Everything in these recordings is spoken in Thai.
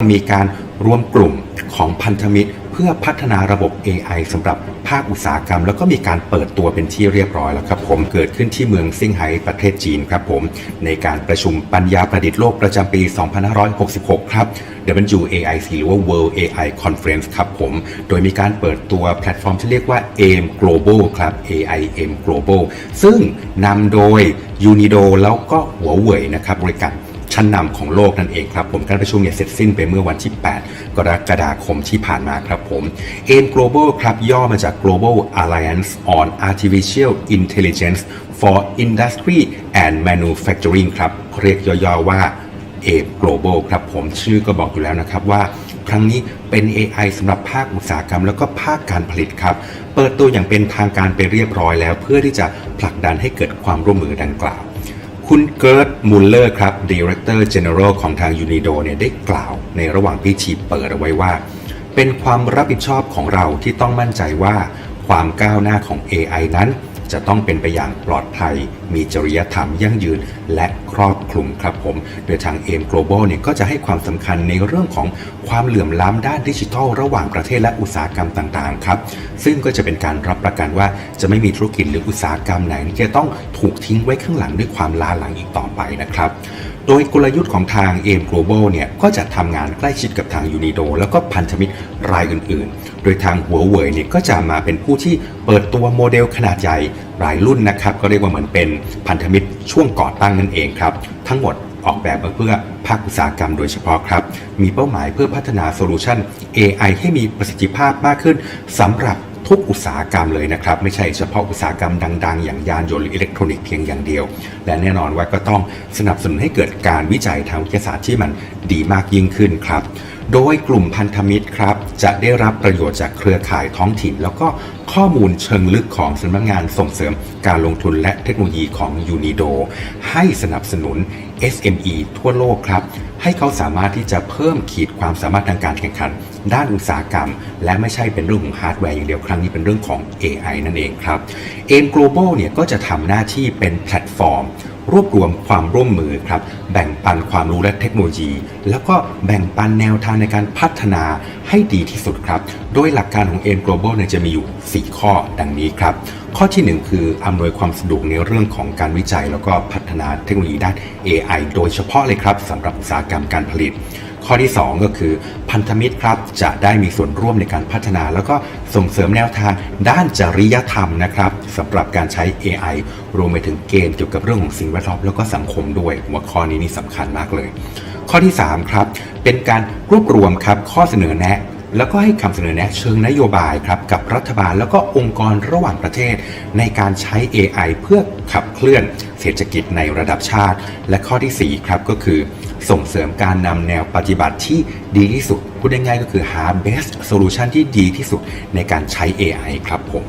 มีการรวมกลุ่มของพันธมิตร เพื่อพัฒนาระบบ AI สำหรับภาคอุตสาหกรรม แล้วก็มีการเปิดตัวเป็นที่เรียบร้อยแล้วครับผมเกิดขึ้นที่เมืองซิงไฮ้ประเทศจีนครับผมในการประชุมปัญญาประดิษฐ์โลกประจำปี 2566 ครับ WAIC หรือว่า World AI Conference ครับผม โดยมีการเปิดตัวแพลตฟอร์มที่เรียกว่า AIM Global ครับ AIM Global ซึ่งนำโดย Unido แล้วก็หัวเว่ยนะครับบริการ ชั้นนำของโลกนั่นเองครับผมการประชุมเนี่ยเสร็จสิ้นไปเมื่อวันที่ 8 กรกฎาคมที่ผ่านมาครับผม AIM Global ครับย่อมาจาก Global Alliance on Artificial Intelligence for Industry and Manufacturing ครับเรียกย่อๆว่า AIM Global ครับผมชื่อก็บอกอยู่แล้วนะครับว่าครั้งนี้เป็น AI สำหรับภาคอุตสาหกรรม แล้วก็ภาคการผลิตครับ เปิดตัวอย่างเป็นทางการไปเรียบร้อยแล้ว เพื่อที่จะผลักดันให้เกิดความร่วมมือดังกล่าว คุณเกิร์ตมูลเลอร์ครับดี렉เตอร์เจเนอเรลของทางยูนิโดเนี่ยได้กล่าวในระหว่างพิธีเปิดเอาไว้ว่า เป็นความรับผิดชอบของเราที่ต้องมั่นใจว่าความก้าวหน้าของ AI นั้น จะต้องเป็นไปอย่างปลอดภัย มีจริยธรรมยั่งยืนและครอบคลุมครับผม โดยทางเอ็ม Global เนี่ยก็จะให้ความสำคัญในเรื่องของความเหลื่อมล้ำด้านดิจิทัล ระหว่างประเทศและอุตสาหกรรมต่างๆครับ ซึ่งก็จะเป็นการรับประกันว่าจะไม่มีธุรกิจหรืออุตสาหกรรมไหนที่จะต้องถูกทิ้งไว้ข้างหลังด้วยความล้าหลังอีกต่อไปนะครับ โดยกลยุทธ์ของทาง AIM Global เนี่ยก็จะทำงานใกล้ชิดกับทาง Unido แล้วก็พันธมิตรรายอื่นๆ โดยทางหัวเว่ยเนี่ยก็จะมาเป็นผู้ที่เปิดตัวโมเดลขนาดใหญ่รายรุ่นนะครับ ก็เรียกว่าเหมือนเป็นพันธมิตรช่วงก่อตั้งนั่นเองครับ ทั้งหมดออกแบบมาเพื่อภาคอุตสาหกรรมโดยเฉพาะครับ มีเป้าหมายเพื่อพัฒนาโซลูชัน AI ให้มีประสิทธิภาพมากขึ้นสำหรับ ทุกอุตสาหกรรมเลยนะครับ ไม่ใช่เฉพาะอุตสาหกรรมดัง ๆ อย่างยานยนต์หรืออิเล็กทรอนิกส์เพียงอย่างเดียว และแน่นอนว่าก็ต้องสนับสนุนให้เกิดการวิจัยทางวิทยาศาสตร์ที่มันดีมากยิ่งขึ้นครับ โดยกลุ่มพันธมิตรครับ จะได้รับประโยชน์จากเครือข่ายท้องถิ่น แล้วก็ข้อมูลเชิงลึกของสำนักงานส่งเสริมการลงทุนและเทคโนโลยีของยูนิโดให้สนับสนุน SME ทั่วโลกครับให้เขาสามารถที่จะเพิ่มขีดความสามารถทางการแข่งขัน ด้านอุตสาหกรรม และไม่ใช่เป็นเรื่องของฮาร์ดแวร์อย่างเดียวครั้งนี้เป็นเรื่องของ AI นั่นเองครับ AIM Global เนี่ยก็จะทำหน้าที่เป็นแพลตฟอร์ม รวบรวมความร่วมมือครับ แบ่งปันความรู้และเทคโนโลยี แล้วก็แบ่งปันแนวทางในการพัฒนาให้ดีที่สุดครับ โดยหลักการของ AIM Global เนี่ยจะมีอยู่ 4 ข้อดังนี้ครับ ข้อทีหนึ่1 คืออำนวยความสะดวกในเรื่องของการวิจัย แล้วก็พัฒนาเทคโนโลยีด้าน AI โดยเฉพาะเลยครับสำหรับอุตสาหกรรมการผลิต ข้อที่ 2 ก็คือพันธมิตรครับจะได้มีส่วนร่วมในการพัฒนา แล้วก็ส่งเสริมแนวทางด้านจริยธรรมนะครับสำหรับการใช้ AI รวมไปถึงเกณฑ์เกี่ยวกับเรื่องของสิ่งแวดล้อมแล้วก็สังคมด้วยหัวข้อนี้นี่สำคัญมากเลย ข้อที่ 3 ครับ เป็นการรวบรวมครับข้อเสนอแนะแล้วก็ให้คำเสนอแนะเชิงนโยบายครับกับรัฐบาลแล้วก็องค์กรระหว่างประเทศ ในการใช้ AI เพื่อขับเคลื่อนเศรษฐกิจในระดับชาติ และข้อทีสี่4 ครับก็คือ ส่งเสริมการนำแนวปฏิบัติที่ดีที่สุด พูดง่ายๆก็คือหา best solution ที่ดีที่สุดในการใช้ AI ครับผม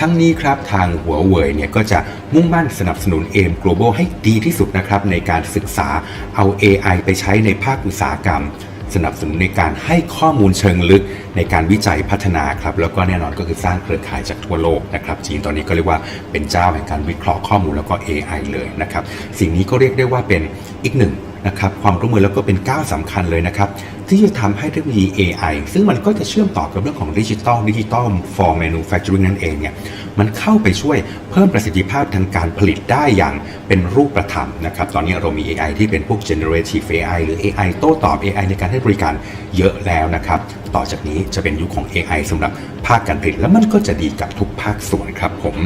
ทั้งนี้ครับทางหัวเว่ยเนี่ยก็จะมุ่งมั่นสนับสนุน AIM Global ให้ดีที่สุดนะครับในการศึกษาเอา AI ไปใช้ในภาคอุตสาหกรรมสนับสนุนในการให้ข้อมูลเชิงลึกในการวิจัยพัฒนาครับ แล้วก็แน่นอนก็คือสร้างเครือข่ายจากทั่วโลกนะครับจีนตอนนี้ก็เรียกว่าเป็นเจ้าแห่งการวิเคราะห์ข้อมูลแล้วก็ AI เลยนะครับ สิ่งนี้ก็เรียกได้ว่าเป็นอีกหนึ่ง นะครับความร่วมมือแล้วก็เป็นก้าวสำคัญเลยนะครับ ที่จะทำให้เทคโนโลยี AI ซึ่งมันก็จะเชื่อมต่อกับเรื่องของดิจิตอลดิจิตอล for manufacturing นั่นเองเนี่ยมันเข้าไปช่วยเพิ่มประสิทธิภาพทางการผลิตได้อย่างเป็นรูปธรรมนะครับ ตอนนี้เรามี AI ที่เป็นพวก generative AI หรือ AI โต้ตอบ AI ในการให้บริการเยอะแล้วนะครับ ต่อจากนี้จะเป็นยุคของ AI สำหรับภาคการผลิต แล้วมันก็จะดีกับทุกภาคส่วนครับผม